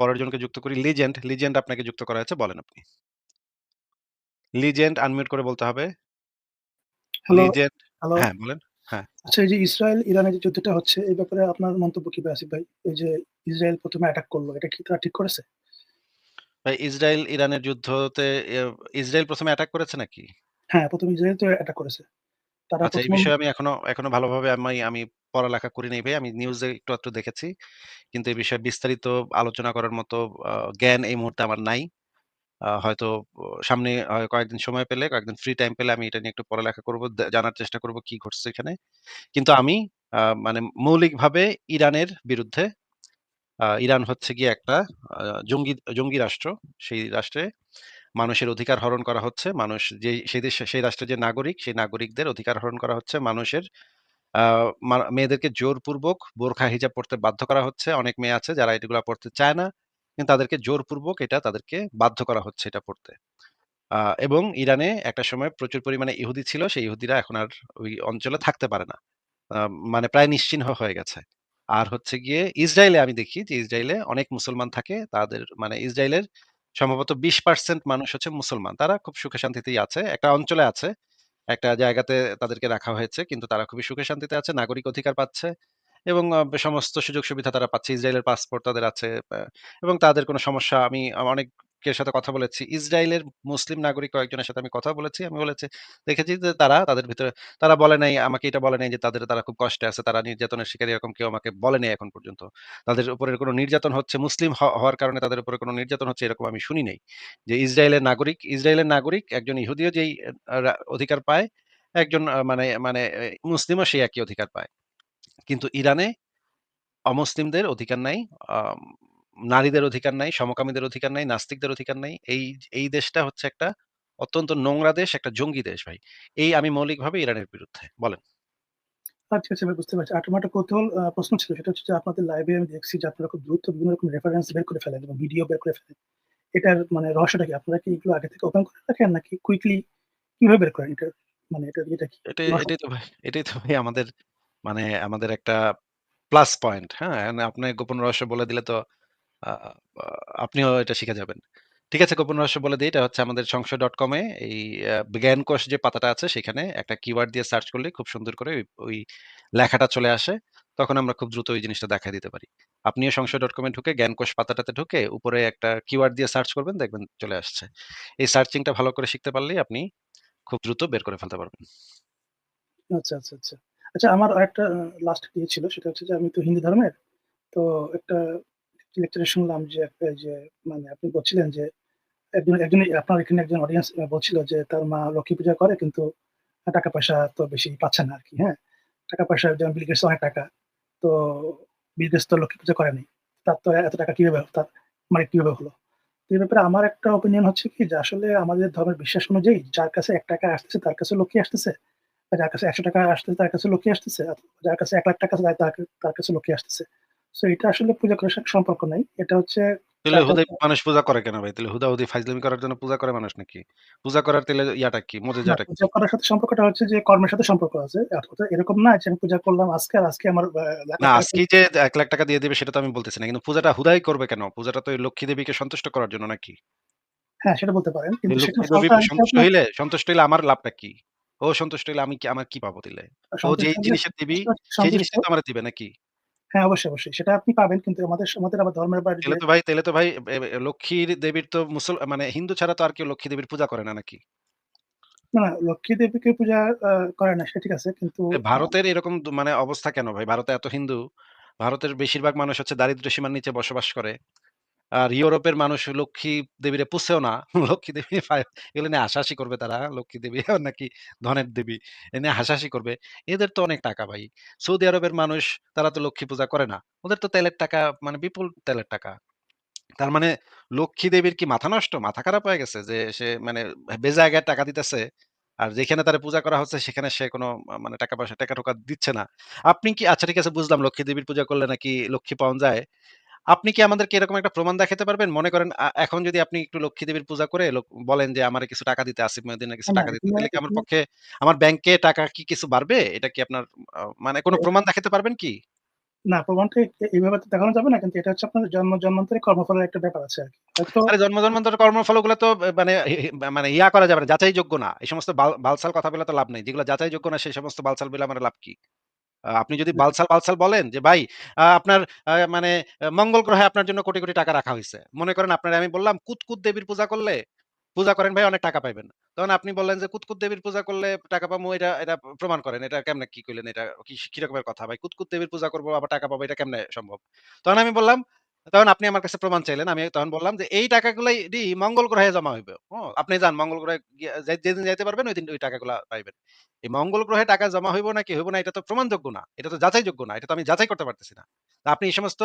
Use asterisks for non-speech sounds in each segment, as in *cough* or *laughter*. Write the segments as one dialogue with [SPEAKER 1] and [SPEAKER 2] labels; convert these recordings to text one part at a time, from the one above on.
[SPEAKER 1] পরের জনকে যুক্ত করি। লিজেন্ড, লিজেন্ড আপনাকে যুক্ত করা হয়েছে। বলেন আপনি। লিজেন্ড আনমিউট করে বলতে হবে। লিজেন্ড। হ্যাঁ, বলেন। হ্যাঁ।
[SPEAKER 2] আচ্ছা এই যে ইসরায়েল ইরানের যে যুদ্ধটা হচ্ছে এই ব্যাপারে আপনার মন্তব্য কি আসিফ ভাই? এই যে ইসরায়েল ১ম এ অ্যাটাক করল এটা কি তারা ঠিক করেছে?
[SPEAKER 1] ভাই ইসরায়েল ইরানের যুদ্ধতে ইসরায়েল ১ম এ অ্যাটাক করেছে নাকি?
[SPEAKER 2] হ্যাঁ, ১ম ইসরায়েল তো অ্যাটাক করেছে। তারা
[SPEAKER 1] আচ্ছা এই বিষয়ে আমি এখনও এখনও ভালোভাবে আমি আমি পড়ালেখা করি নাই ভাই। আমি নিউজে একটু আধটু দেখেছি। কিন্তু এই বিষয়ে বিস্তারিত আলোচনা করার মতো জ্ঞান এই মুহূর্তে আমার নাই। হয়তো সামনে কয়েকদিন সময় পেলে, কয়েকদিন ফ্রি টাইম পেলে আমি এটা নিয়ে একটু পড়ালেখা করব। জানার চেষ্টা করব কি ঘটছে এখানে। কিন্তু আমি মানে মৌলিকভাবে ইরানের বিরুদ্ধে ইরান হচ্ছে গিয়ে একটা জঙ্গি জঙ্গি রাষ্ট্র। সেই রাষ্ট্রে মানুষের অধিকার হরণ করা হচ্ছে। মানুষ যে সেই দেশে সেই রাষ্ট্রের যে নাগরিক, সেই নাগরিকদের অধিকার হরণ করা হচ্ছে। মানুষের মেয়েদেরকে জোরপূর্বক বোরখা, হিজাব পড়তে বাধ্য করা হচ্ছে। অনেক মেয়ে আছে যারা এগুলা পড়তে চায় না। কিন্তু তাদেরকে জোরপূর্বক এটা তাদেরকে বাধ্য করা হচ্ছে এটা পড়তে। এবং ইরানে একটা সময় প্রচুর পরিমাণে ইহুদি ছিল। সেই ইহুদিরা এখন আর ওই অঞ্চলে থাকতে পারে না। মানে প্রায় নিশ্চিহ্ন হয়ে গেছে। আর হচ্ছে গিয়ে ইসরায়েলে আমি দেখি যে ইসরায়েলে অনেক মুসলমান থাকে। তাদের মানে ইসরায়েলের সম্ভবত ২০% মানুষ হচ্ছে মুসলমান। তারা খুব সুখে শান্তিতেই আছে। একটা অঞ্চলে আছে। একটা জায়গাতে তাদেরকে রাখা হয়েছে। কিন্তু তারা খুবই সুখে শান্তিতে আছে। নাগরিক অধিকার পাচ্ছে এবং সমস্ত সুযোগ সুবিধা তারা পাচ্ছে। ইসরায়েলের পাসপোর্ট তাদের আছে এবং তাদের কোনো সমস্যা আমি, আ অনেকের সাথে কথা বলেছি। ইসরায়েলের মুসলিম নাগরিক কয়েকজনের সাথে আমি কথা বলেছি। আমি বলেছি দেখেছি যে তারা তাদের ভিতরে তারা বলে নাই আমাকে এটা বলে নাই যে তাদের তারা খুব কষ্টে আছে। তারা নির্যাতনের শিকারী এরকম কেউ আমাকে বলে নাই এখন পর্যন্ত। তাদের উপরে কোনো নির্যাতন হচ্ছে মুসলিম হওয়ার কারণে তাদের উপরে কোনো নির্যাতন হচ্ছে এরকম আমি শুনি নাই। যে ইসরায়েলের নাগরিক ইসরায়েলের নাগরিক একজন ইহুদিও যেই অধিকার পায়, একজন মানে মানে মুসলিমও সেই একই অধিকার পায়। কিন্তু ইরানে অমুসলিমদের অধিকার নাই। আম নারীদের অধিকার নাই, সমকামীদের অধিকার নাই, নাস্তিকদের অধিকার নাই। এই এই দেশটা হচ্ছে একটা অত্যন্ত নোংরা দেশ, একটা জঙ্গি দেশ ভাই। এই আমি মৌলিকভাবে ইরানের বিরুদ্ধে। বলেন।
[SPEAKER 2] আচ্ছা, আচ্ছা ভাই বুঝতে পারছি। একটা কৌতূহল প্রশ্ন ছিল সেটা হচ্ছে যে আপনাদের লাইভে আমি দেখছি যে আপনারা খুব দ্রুত বিভিন্ন রকম রেফারেন্স বের করে ফেলেন এবং ভিডিও বের করে ফেলেন। এটার মানে রহস্যটা কি? আপনারা কি এগুলো আগে থেকে ওপেন করে রাখেন নাকি কুইকলি কীভাবে বের করেন এটার মানে এটার ইয়েটা কি?
[SPEAKER 1] এটাই তো ভাই এটাই তো ভাই আমাদের মানে আমাদের একটা প্লাস পয়েন্ট। হ্যাঁ? আপনি গোপন রহস্য বলে দিলে তো আপনিও এটা শিখে যাবেন। ঠিক আছে গোপন রহস্য বলে দেই। এটা হচ্ছে আমাদের সংশয়.com এ এই আ জ্ঞানকোষ যে পাতাটা আছে সেখানে একটা কিওয়ার্ড দিয়ে সার্চ করলেই খুব সুন্দর করে ওই লেখাটা চলে আসে। তখন আমরা খুব দ্রুত ওই জিনিসটা দেখায় দিতে পারি। আপনিও সংশয়.com এ ঢুকে জ্ঞানকোষ পাতাটাতে ঢুকে উপরে একটা কিওয়ার্ড দিয়ে সার্চ করবেন দেখবেন চলে আসছে। এই সার্চিংটা ভালো করে শিখতে পারলেই আপনি খুব দ্রুত বের করে ফেলতে পারবেন।
[SPEAKER 2] আচ্ছা, আচ্ছা, আচ্ছা। আচ্ছা আমার আ লাস্ট ইয়ে ছিল সেটা হচ্ছে যে আমি তো হিন্দু ধর্মের। তো একটা লেকচারে শুনলাম যে যে মানে আপনি বলছিলেন যে একজন একজন আপনার এখানে একজন অডিয়েন্স বলছিল যে তার মা লক্ষ্মী পূজা করে কিন্তু টাকা-পয়সা তো বেশি পাচ্ছে না আরকি, হ্যাঁ? টাকা-পয়সা যেমন বিল গেটস অনেক টাকা। তো বিল গেটস তো লক্ষ্মী পূজা করেনি। তার তো এত টাকা কীভাবে তার মানে কীভাবে হলো? তো এই ব্যাপারে আমার একটা ওপিনিয়ন হচ্ছে কি যে আসলে আমাদের ধর্মের বিশ্বাস অনুযায়ী যার কাছে ৳১ আসতেছে তার কাছে লক্ষ্মী আসতেছে। যার কাছে ৳১০০ আসতেছে তার কাছে লক্ষ্মী আসতেছে। আর যার কাছে ৳১,০০,০০০ আছে তার তার কাছে লক্ষ্মী আসতেছে। সো এটা আসলে পূজা করার সাথে সম্পর্ক নাই। এটা হচ্ছে
[SPEAKER 1] তাহলে হুদাই মানুষ পূজা করে কেন ভাই? তাহলে হুদাহুদি ফাইজলামি করার জন্য পূজা করে মানুষ নাকি? পূজা করার তাইলে ইয়াটা কি? মজাজাটা কি?
[SPEAKER 2] পূজা করার সাথে সম্পর্কটা হচ্ছে যে কর্মের সাথে সম্পর্ক আছে। অর্থাৎ এরকম না যে আমি পূজা করলাম আজকে আর আজকে আমার
[SPEAKER 1] না
[SPEAKER 2] ৳১,০০,০০০
[SPEAKER 1] আজকেই যে ৳১,০০,০০০ দিয়ে দিবে সেটা তো আমি বলতেছি না। কিন্তু পূজাটা হুদাই করবে কেন? পূজাটা তো লক্ষ্মী দেবীকে সন্তুষ্ট করার জন্য নাকি?
[SPEAKER 2] হ্যাঁ, সেটা বলতে পারেন। কিন্তু
[SPEAKER 1] সন্তুষ্ট হইলে সন্তুষ্ট হইলে আমার লাভটা কি? ও সন্তুষ্ট হইলে আমি কি আমার কি পাবো
[SPEAKER 2] দিলে
[SPEAKER 1] ও
[SPEAKER 2] হলে
[SPEAKER 1] জিনিসের দিবি সেই জিনিসটা তো আমারে দিবে নাকি?
[SPEAKER 2] হ্যাঁ, অবশ্যই, অবশ্যই। সেটা আপনি পাবেন কিন্তু আমাদের আমাদের আবার ধর্মের বাইরে
[SPEAKER 1] তাহলে তো ভাই তাহলে তো ভাই এ দেবীর তো মুসল মানে হিন্দু ছাড়া তো আর কেউ লক্ষ্মী দেবীর পূজা করে না নাকি?
[SPEAKER 2] না, না লক্ষ্মী দেবীকে পূজা করে না সেটা ঠিক আছে। কিন্তু
[SPEAKER 1] ভারতের এরকম মানে অবস্থা কেন ভাই? ভারতে এত হিন্দু, ভারতের বেশিরভাগ মানুষ হচ্ছে দারিদ্র্য সীমার নিচে বসবাস করে। আর ইউরোপের মানুষ লক্ষ্মী দেবীরে পুছেও না। *laughs* লক্ষ্মী দেবী এগুলো নিয়ে হাসাহাসি করবে তারা। লক্ষ্মী দেবী *laughs* নাকি ধনের দেবী। এ নিয়ে হাসাহাসি করবে। এদের তো অনেক টাকা ভাই। সৌদি আরবের মানুষ, তারা তো লক্ষ্মী পূজা করে না। ওদের তো তেলের টাকা মানে বিপুল তেলের টাকা। তার মানে লক্ষ্মী দেবীর কি মাথা নষ্ট? মাথা খারাপ হয়ে গেছে যে সে মানে বেজায়গায় টাকা দিতেছে। আর যেখানে তারে পূজা করা হচ্ছে, সেখানে সে কোনো মানে টাকা-পয়সা টাকা টোকা দিচ্ছে না। আপনি কি আচ্ছা ঠিক আছে, বুঝলাম লক্ষ্মী দেবীর পূজা করলে নাকি লক্ষ্মী পাওয়া যায়। আপনি কি আমাদেরকে এরকম একটা প্রমাণ দেখাতে পারবেন? মনে করেন আ এখন যদি আপনি একটু লক্ষ্মী দেবীর পূজা করে লোক বলেন যে আমারে কিছু টাকা দিতে আসিফ মহিউদ্দিনের কিছু
[SPEAKER 2] না,
[SPEAKER 1] টাকা দিতে। তাহলে কি আমার পক্ষে আমার ব্যাংকে টাকা কি কিছু বাড়বে? এটা কি আপনার আ মানে কোন প্রমাণ দেখাতে পারবেন কি?
[SPEAKER 2] না প্রমাণটা এ তো দেখানো যাবে না। কিন্তু এটা হচ্ছে আপনার জন্ম জন্মান্তরে কর্মফলের একটা ব্যাপার আছে আরকি। হয়তো
[SPEAKER 1] আরে জন্ম জন্মান্তরের কর্মফলগুলো তো এ মানে হি হি মানে ইয়া করা যাবে না, যাচাইযোগ্য না। এই সমস্ত বাল বালছাল কথা বলে তো লাভ নাই। যেগুলো যাচাইযোগ্য না সেই সমস্ত বালছাল বলে আমার লাভ কি? আপনি যদি
[SPEAKER 2] বালসাল
[SPEAKER 1] বালছাল বলেন যে ভাই আপনার মানে মঙ্গল গ্রহে আপনার জন্য কোটি, কোটি টাকা রাখা হয়েছে মনে করেন আপনার আমি বললাম কুতকুত দেবীর পূজা করলে পূজা করেন ভাই অনেক টাকা পাইবেন। তখন আপনি বললেন যে কুতকুত দেবীর পূজা করলে টাকা পাবো এটা, এটা প্রমাণ করেন। এটা কেমনে কি করলেন এটা কি কি রকমের কথা ভাই? কুতকুত দেবীর পূজা করব আবার টাকা পাবো এটা কেমনে সম্ভব? তখন আমি বললাম তখন আপনি আমার কাছে প্রমাণ চাইলেন। আমি তখন বললাম যে এই টাকাগুলাই ডি মঙ্গল গ্রহে জমা হইবে। আপনি যান মঙ্গল গ্রহে যেদিন যাইতে পারবেন ঐদিন ওই টাকাগুলা পাইবেন। এই মঙ্গল গ্রহে টাকা জমা হইব নাকি হইব না এটা তো প্রমাণযোগ্য না। এটা তো যাচাইযোগ্য না। এটা তো আমি যাচাই করতে পারতেছি না। আপনি এই সমস্ত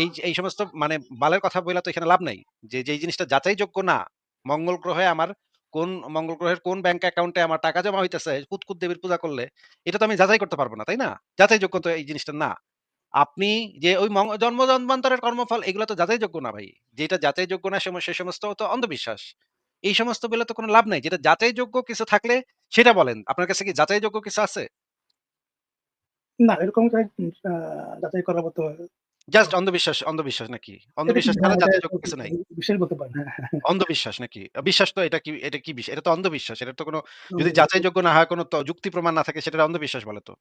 [SPEAKER 1] এই এই সমস্ত মানে বালের কথা বইলা তো এখানে লাভ নাই। যে যেই জিনিসটা যাচাইযোগ্য না, মঙ্গল গ্রহে আমার কোন মঙ্গল গ্রহের কোন ব্যাংক অ্যাকাউন্টে আমার টাকা জমা হইতেছে কুতকুত দেবীর পূজা করলে, এটা তো আমি যাচাই করতে পারব না, তাই না? যাচাইযোগ্য তো এই জিনিসটা না। আপনি যে ওই জন্ম জন্মান্তরের কর্মফল এগুলা তো যাচাইযোগ্য না ভাই। যেটা যাচাইযোগ্য না সে সমস্ত তো অন্ধবিশ্বাস। এই সমস্ত বলে তো কোন লাভ নাই। যেটা যাচাইযোগ্য কিছু থাকলে সেটা বলেন। আপনার কাছে কি যাচাইযোগ্য কিছু আছে?
[SPEAKER 2] না এরকম যাচাই করার মতো
[SPEAKER 1] জাস্ট অন্ধবিশ্বাস, অন্ধবিশ্বাস নাকি? অন্ধবিশ্বাস ছাড়া
[SPEAKER 2] এটা
[SPEAKER 1] যাচাইযোগ্য কিছু নাই।
[SPEAKER 2] বিশ্বাস বলতে পারেন।
[SPEAKER 1] অন্ধবিশ্বাস নাকি? বিশ্বাস তো এটা কি এটা কি? এটা তো অন্ধবিশ্বাস। এটার তো কোন যদি। যাচাইযোগ্য না হয় কোন যুক্তি প্রমাণ না থাকে সেটারে অন্ধবিশ্বাস বলে তো।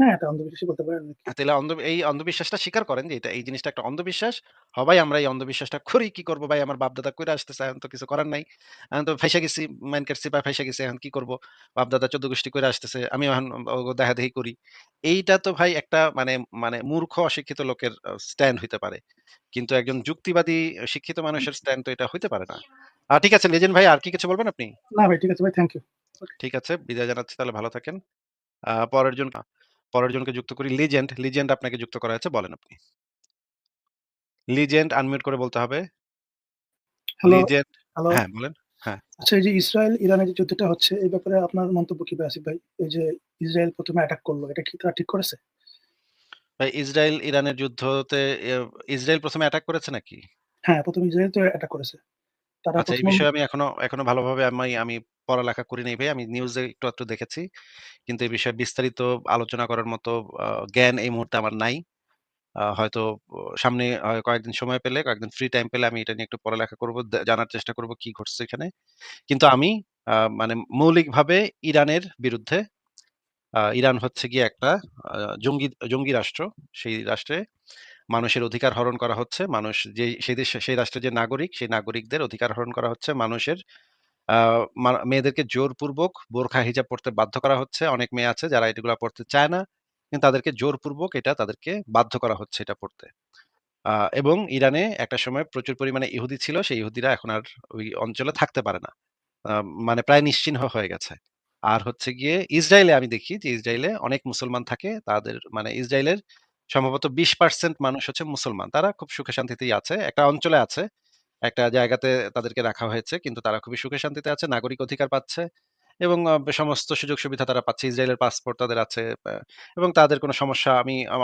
[SPEAKER 2] হ্যাঁ, এটা অন্ধবিশ্বাসই বলতে পারেন আরকি।
[SPEAKER 1] অন্ধ এই অন্ধবিশ্বাসটা স্বীকার করেন যে এটা এই জিনিসটা একটা অন্ধবিশ্বাস। হবাই আমরা এই অন্ধবিশ্বাসটা করি। কি করব ভাই আমার বাপ-দাদা কইরা আসতেছে। এখন তো কিছু করার নাই। এখন তো ফাইসা গেছি, মাইন কাটছি বা ফাইসা গেছি। এখন কি করব? ১৪ গোষ্ঠী কইরা আসতেছে। আমিও এখন ওগো দেখাদেখি করি। এইটা তো ভাই একটা মানে মানে মূর্খ অশিক্ষিত লোকের স্ট্যান্ড হইতে পারে। কিন্তু একজন যুক্তিবাদী শিক্ষিত মানুষের স্ট্যান্ড তো এটা হইতে পারে না। আ ঠিক আছে লিজেন ভাই আর কি কিছু বলবেন আপনি?
[SPEAKER 2] না ভাই ঠিক আছে ভাই থ্যাংক ইউ।
[SPEAKER 1] ঠিক আছে, বিদায় জানাচ্ছি তাহলে ভালো থাকেন। পরের জন আ পরের জনকে যুক্ত করি লিজেন্ড, লিজেন্ড আপনাকে যুক্ত করা হয়েছে বলেন আপনি। লিজেন্ড আনমিউট করে বলতে হবে। লিজেন্ড হ্যাঁ, বলেন। হ্যাঁ।
[SPEAKER 2] আচ্ছা এই যে ইসরায়েল ইরানের যে যুদ্ধটা হচ্ছে এই ব্যাপারে আপনার মন্তব্য কি আসিফ ভাই? এই যে ইসরায়েল ১ম এ অ্যাটাক করল। এটা কি তারা ঠিক করেছে?
[SPEAKER 1] ভাই ইসরায়েল ইরানের যুদ্ধতে ইসরায়েল ১ম এ অ্যাটাক করেছে নাকি?
[SPEAKER 2] হ্যাঁ, ১ম ইসরায়েল তো অ্যাটাক করেছে। তারা
[SPEAKER 1] আচ্ছা এই বিষয়ে আমি এখনও এখনও ভালোভাবে আমি আমি পড়ালেখা করি নাই ভাই। আমি নিউজে একটু আধটু দেখেছি। কিন্তু এই বিষয়ে বিস্তারিত আলোচনা করার মতো জ্ঞান এই মুহূর্তে আমার নাই। হয়তো সামনে কয়েকদিন সময় পেলে, কয়েকদিন ফ্রি টাইম পেলে আমি এটা নিয়ে একটু পড়ালেখা করব। জানার চেষ্টা করব কি ঘটছে এখানে। কিন্তু আমি মানে মৌলিকভাবে ইরানের বিরুদ্ধে ইরান হচ্ছে গিয়ে একটা জঙ্গি জঙ্গি রাষ্ট্র। সেই রাষ্ট্রে মানুষের অধিকার হরণ করা হচ্ছে। মানুষ যে সেই দেশে সেই রাষ্ট্রের যে নাগরিক, সেই নাগরিকদের অধিকার হরণ করা হচ্ছে। মানুষের মেয়েদেরকে জোরপূর্বক বোরখা, হিজাব পড়তে বাধ্য করা হচ্ছে। অনেক মেয়ে আছে যারা এগুলা পড়তে চায় না। কিন্তু তাদেরকে জোরপূর্বক এটা তাদেরকে বাধ্য করা হচ্ছে এটা পড়তে। এবং ইরানে একটা সময় প্রচুর পরিমাণে ইহুদি ছিল। সেই ইহুদিরা এখন আর ওই অঞ্চলে থাকতে পারে না। মানে প্রায় নিশ্চিহ্ন হয়ে গেছে। আর হচ্ছে গিয়ে ইসরায়েলে আমি দেখি যে ইসরায়েলে অনেক মুসলমান থাকে। তাদের মানে ইসরায়েলের সম্ভবত ২০% মানুষ হচ্ছে মুসলমান। তারা খুব সুখে শান্তিতেই আছে। একটা অঞ্চলে আছে। একটা জায়গাতে তাদেরকে রাখা হয়েছে। কিন্তু তারা খুবই সুখে শান্তিতে আছে। নাগরিক অধিকার পাচ্ছে এবং সমস্ত সুযোগ সুবিধা তারা পাচ্ছে। ইসরায়েলের পাসপোর্ট তাদের আছে এবং তাদের কোনো সমস্যা আমি, আ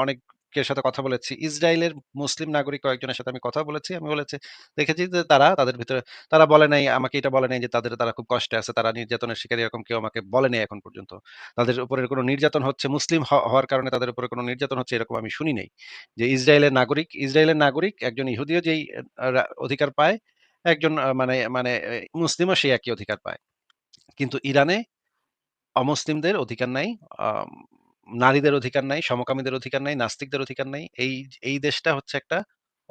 [SPEAKER 1] অনেকের সাথে কথা বলেছি। ইসরায়েলের মুসলিম নাগরিক কয়েকজনের সাথে আমি কথা বলেছি। আমি বলেছি দেখেছি যে তারা তাদের ভিতরে তারা বলে নাই আমাকে এটা বলে নাই যে তাদের তারা খুব কষ্টে আছে। তারা নির্যাতনের শিকার এরকম কেউ আমাকে বলে নাই এখন পর্যন্ত। তাদের উপরে কোনো নির্যাতন হচ্ছে মুসলিম হওয়ার কারণে তাদের উপরে কোনো নির্যাতন হচ্ছে এরকম আমি শুনি নাই। যে ইসরায়েলের নাগরিক ইসরায়েলের নাগরিক একজন ইহুদিও যেই অধিকার পায়, একজন মানে মানে মুসলিমও সেই একই অধিকার পায়। কিন্তু ইরানে অমুসলিমদের অধিকার নাই। আম নারীদের অধিকার নাই, সমকামীদের অধিকার নাই, নাস্তিকদের অধিকার নাই। এই এই দেশটা হচ্ছে একটা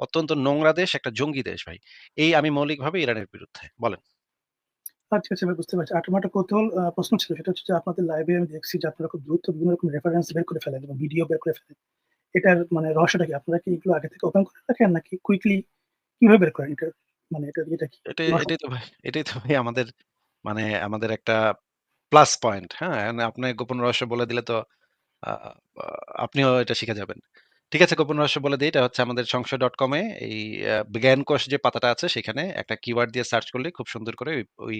[SPEAKER 1] অত্যন্ত নোংরা দেশ, একটা জঙ্গি দেশ ভাই। এই আমি মৌলিকভাবে ইরানের বিরুদ্ধে। বলেন।
[SPEAKER 2] আচ্ছা, আচ্ছা ভাই বুঝতে পারছি। আর আমার একটা কৌতূহল প্রশ্ন ছিল সেটা হচ্ছে যে আপনাদের লাইভে আমি দেখছি যে আপনারা খুব দ্রুত বিভিন্ন রকম রেফারেন্স বের করে ফেলেন এবং ভিডিও বের করে ফেলেন। এটার মানে রহস্যটা কি? আপনারা কি এগুলো আগে থেকে ওপেন করে রাখেন নাকি কুইকলি কীভাবে বের করেন এটার মানে এটার ইয়েটা কি?
[SPEAKER 1] এটাই তো ভাই এটাই তো ভাই আমাদের মানে আমাদের একটা প্লাস পয়েন্ট। হ্যাঁ? এখন আপনি গোপন রহস্য বলে দিলে তো আপনিও এটা শিখে যাবেন। ঠিক আছে গোপন রহস্য বলে দেই। এটা হচ্ছে আমাদের সংশয়.com এ এই আ জ্ঞানকোষ যে পাতাটা আছে সেখানে একটা কিওয়ার্ড দিয়ে সার্চ করলেই খুব সুন্দর করে ওই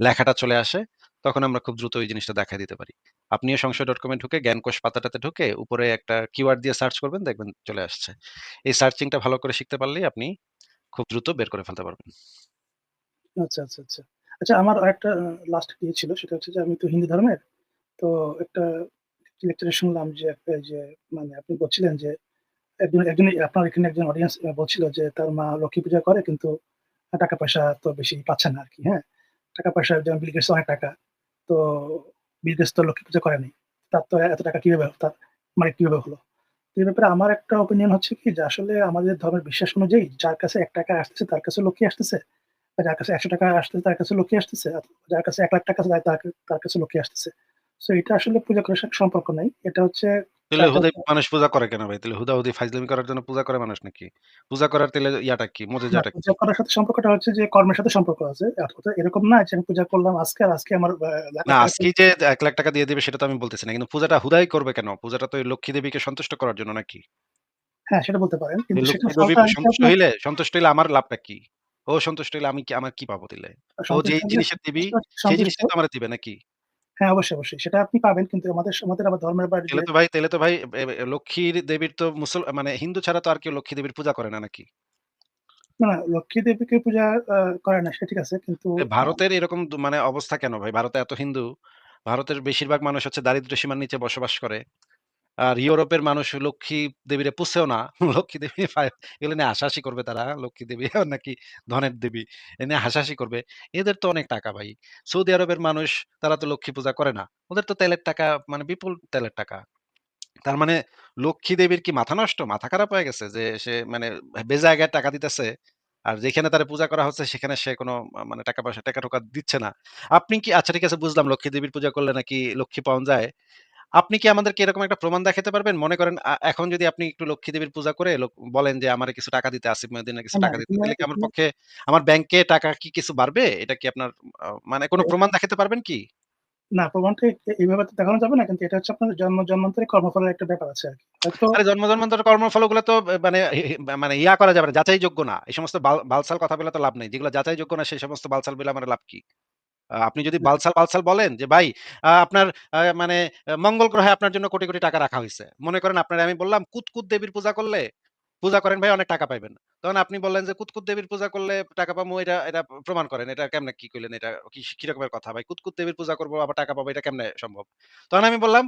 [SPEAKER 1] লেখাটা চলে আসে। তখন আমরা খুব দ্রুত ওই জিনিসটা দেখায় দিতে পারি। আপনিও সংশয়.com এ ঢুকে জ্ঞানকোষ পাতাটাতে ঢুকে উপরে একটা কিওয়ার্ড দিয়ে সার্চ করবেন দেখবেন চলে আসছে। এই সার্চিংটা ভালো করে শিখতে পারলেই আপনি খুব দ্রুত বের করে ফেলতে পারবেন।
[SPEAKER 2] আচ্ছা, আচ্ছা, আচ্ছা। আচ্ছা আমার আ লাস্ট ইয়ে ছিল সেটা হচ্ছে যে আমি তো হিন্দু ধর্মের। তো একটা একটি লেকচারে শুনলাম যে যে মানে আপনি বলছিলেন যে একজন একজন আপনার এখানে একজন অডিয়েন্স বলছিল যে তার মা লক্ষ্মী পূজা করে কিন্তু টাকা-পয়সা তো বেশি পাচ্ছে না আরকি, হ্যাঁ? টাকা-পয়সা যেমন বিল গেটস অনেক টাকা। তো বিল গেটস তো লক্ষ্মী পূজা করেনি। তার তো এত টাকা কীভাবে তার মানে কীভাবে হলো? তো এই ব্যাপারে আমার একটা ওপিনিয়ন হচ্ছে কি যে আসলে আমাদের ধর্মের বিশ্বাস অনুযায়ী যার কাছে ৳১ আসতেছে তার কাছে লক্ষ্মী আসতেছে। যার কাছে ৳১০০ আসতেছে তার কাছে লক্ষ্মী আসতেছে। যার কাছে ৳১,০০,০০০ আছে তার তার কাছে লক্ষ্মী আসতেছে। সো এটা আসলে পূজা করার সাথে সম্পর্ক নাই। এটা হচ্ছে যার
[SPEAKER 1] হুদাই মানুষ পূজা করে কেন ভাই? তাইলে হুদাহুদি ফাইজলামি করার জন্য পূজা করে মানুষ নাকি? পূজা করার তাইলে ইয়াটা কি?
[SPEAKER 2] না
[SPEAKER 1] মজেজাটা কি?
[SPEAKER 2] পূজা করার সাথে সম্পর্কটা হচ্ছে যে কর্মের সাথে সম্পর্ক আছে। এরকম না যে আমি পূজা করলাম আজকে আর আজকে আমার
[SPEAKER 1] না
[SPEAKER 2] ৳১,০০,০০০
[SPEAKER 1] আজকেই যে ৳১,০০,০০০ দিয়ে দিবে সেটা তো আমি বলতেছি না। কিন্তু পূজাটা হুদাই করবে কেন? পূজাটা তো ওই লক্ষ্মী দেবীকে সন্তুষ্ট করার জন্য নাকি?
[SPEAKER 2] হ্যাঁ, সেটা বলতে পারেন। কিন্তু
[SPEAKER 1] সন্তুষ্ট হইলে সন্তুষ্ট হইলে আমার লাভটা কি? ও সন্তুষ্ট হইলে আমি কি আমার কি পাবো দিলে? ও যেই জিনিসের দেবী সেই জিনিসটাই তো আমারে দিবে নাকি?
[SPEAKER 2] হ্যাঁ, অবশ্যই, অবশ্যই। সেটা আপনি পাবেন কিন্তু আমাদের আমাদের আবার ধর্মের বাইরে
[SPEAKER 1] তাহলে তো ভাই তাহলে তো ভাই এ দেবীর তো মুসল মানে হিন্দু ছাড়া তো আর কেউ লক্ষ্মী দেবীর পূজা করে না নাকি?
[SPEAKER 2] না, না লক্ষ্মী দেবীকে পূজা করে না সেটা ঠিক আছে। কিন্তু
[SPEAKER 1] ভারতের এরকম মানে অবস্থা কেন ভাই? ভারতে এত হিন্দু, ভারতের বেশিরভাগ মানুষ হচ্ছে দারিদ্র সীমার নিচে বসবাস করে। আর ইউরোপের মানুষ লক্ষ্মী দেবীরে পুছেও না। *laughs* লক্ষ্মী দেবী এগুলো নিয়ে হাসাহাসি করবে তারা। লক্ষ্মী দেবী নাকি ধনের দেবী। এ নিয়ে হাসাহাসি করবে। এদের তো অনেক টাকা ভাই। সৌদি আরবের মানুষ, তারা তো লক্ষ্মী পূজা করে না। ওদের তো তেলের টাকা মানে বিপুল তেলের টাকা। তার মানে লক্ষ্মী দেবীর কি মাথা নষ্ট? মাথা খারাপ হয়ে গেছে? যে সে মানে বেজায়গায় টাকা দিতেছে। আর যেখানে তারে পূজা করা হচ্ছে সেখানে সে কোনো মানে টাকা-পয়সা টাকা টোকা দিচ্ছে না। আপনি কি আচ্ছা ঠিক আছে, বুঝলাম লক্ষ্মী দেবীর পূজা করলে নাকি লক্ষ্মী পাওয়া যায়। আপনি কি আমাদেরকে এরকম একটা প্রমাণ দেখাইতে পারবেন? মনে করেন আ এখন যদি আপনি একটু লক্ষ্মী দেবীর পূজা করে লোক বলেন যে আমারে কিছু টাকা দিতে আসিফ মহিউদ্দিনের কিছু
[SPEAKER 2] না,
[SPEAKER 1] টাকা দিতে। তাইলে কি আমার পক্ষে আমার ব্যাংকে টাকা কি কিছু বাড়বে? এটা কি আপনার মানে কোন প্রমাণ দেখাইতে পারবেন কি?
[SPEAKER 2] না প্রমাণটা এ এভাবে তো দেখানো যাবে না। কিন্তু এটা হচ্ছে আপনার জন্ম জন্মান্তরিক কর্মফলের একটা ব্যাপার আছে আরকি। হয়তো
[SPEAKER 1] আরে জন্ম জন্মান্তরের কর্মফলগুলো তো মানে হি হি মানে ইয়া করা যাবে না, যাচাইযোগ্য না। এই সমস্ত বাল বালছাল কথা বলে তো লাভ নাই। যেগুলো যাচাই যোগ্য না সেই সমস্ত বালছাল বলে আমার লাভ কি? আপনি যদি
[SPEAKER 2] বালসাল
[SPEAKER 1] বালছাল বলেন যে ভাই আপনার মানে মঙ্গল গ্রহে আপনার জন্য কোটি, কোটি টাকা রাখা হয়েছে মনে করেন আপনার আমি বললাম কুতকুত দেবীর পূজা করলে পূজা করেন ভাই অনেক টাকা পাইবেন। তখন আপনি বললেন যে কুতকুত দেবীর পূজা করলে টাকা পাবো এটা এটা প্রমাণ করেন। এটা কেমনে কি করলেন এটা কি রকমের কথা ভাই? কুতকুত দেবীর পূজা করব আবার টাকা পাবো এটা কেমনে সম্ভব? তখন আমি বললাম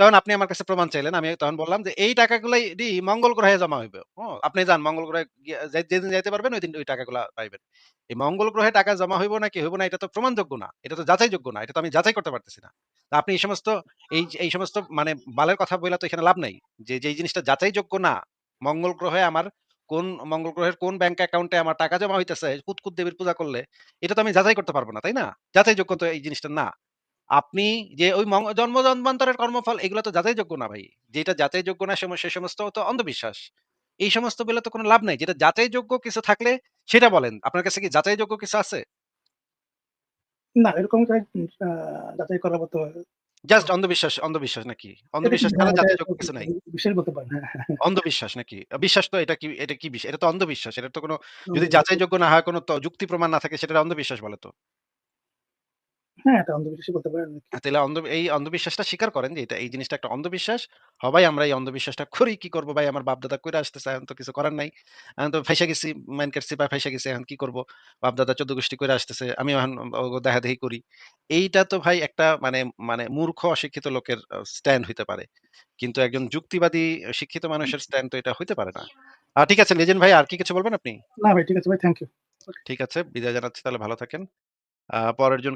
[SPEAKER 1] তখন আপনি আমার কাছে প্রমাণ চাইলেন। আমি তখন বললাম যে এই টাকাগুলাই ডি মঙ্গল গ্রহে জমা হইবে। ও আপনি যান মঙ্গল গ্রহে যেদিন যাইতে পারবেন ঐদিন ওই টাকাগুলা পাইবেন। এই মঙ্গল গ্রহে টাকা জমা হইব নাকি হইব না এটা তো প্রমাণযোগ্য না। এটা তো যাচাইযোগ্য না। এটা তো আমি যাচাই করতে পারতেছি না। আপনি এই সমস্ত এই এই সমস্ত মানে বালের কথা বইলা তো এখানে লাভ নাই। যে যেই জিনিসটা যাচাইযোগ্য না, মঙ্গল গ্রহে আমার কোন মঙ্গল গ্রহের কোন ব্যাংক অ্যাকাউন্টে আমার টাকা জমা হইতেছে কুতকুত দেবীর পূজা করলে, এটা তো আমি যাচাই করতে পারব না, তাই না? যাচাইযোগ্য তো এই জিনিসটা না। আপনি যে ওই জন্ম জন্মান্তরের কর্মফল এগুলো তো যাচাইযোগ্য না ভাই। যেটা যাচাইযোগ্য না সে সমস্ত তো অন্ধবিশ্বাস। এই সমস্ত বলে তো কোন লাভ নাই। যেটা যাচাইযোগ্য কিছু থাকলে সেটা বলেন। আপনার কাছে কি যাচাইযোগ্য কিছু আছে?
[SPEAKER 2] না এরকম যাচাই করার মতো
[SPEAKER 1] জাস্ট অন্ধবিশ্বাস, অন্ধবিশ্বাস নাকি? অন্ধবিশ্বাস ছাড়া
[SPEAKER 2] হ্যাঁ, এটা
[SPEAKER 1] যাচাইযোগ্য কিছু নাই।
[SPEAKER 2] বিশ্বাস বলতে পারেন। হ্যাঁ, হ্যাঁ, হ্যাঁ।
[SPEAKER 1] অন্ধবিশ্বাস নাকি? বিশ্বাস তো এটা কি এটা কি? এটা তো অন্ধবিশ্বাস। এটার তো কোন যদি যাচাইযোগ্য না হয় কোন যুক্তি প্রমাণ না থাকে সেটা অন্ধবিশ্বাস বলে তো।
[SPEAKER 2] হ্যাঁ, এটা অন্ধবিশ্বাসই বলতে পারেন আরকি।
[SPEAKER 1] অন্ধ এই অন্ধবিশ্বাসটা স্বীকার করেন যে এটা এই জিনিসটা একটা অন্ধবিশ্বাস। হবাই আমরা এই অন্ধবিশ্বাসটা করি। কি করব ভাই আমার কইরা আসতেছে। এখন তো কিছু করার নাই। এখন তো ফাইসা গেছি, মাইন কাটছি বা ফাইসা গেছি। এখন কি করব? বাপ-দাদা ১৪ গোষ্ঠী কইরা আসতেছে। আমিও এখন ওগো দেখাদেখি করি। এইটা তো ভাই একটা মানে মানে মূর্খ অশিক্ষিত লোকের স্ট্যান্ড হইতে পারে। কিন্তু একজন যুক্তিবাদী শিক্ষিত মানুষের স্ট্যান্ড তো এটা হইতে পারে না। ঠিক আছে লিজেন ভাই আর কি কিছু বলবেন আপনি?
[SPEAKER 2] না ভাই ঠিক আছে ভাই থ্যাংক ইউ।
[SPEAKER 1] ঠিক আছে। বিদায় জানাচ্ছি তাহলে ভালো থাকেন। পরের জন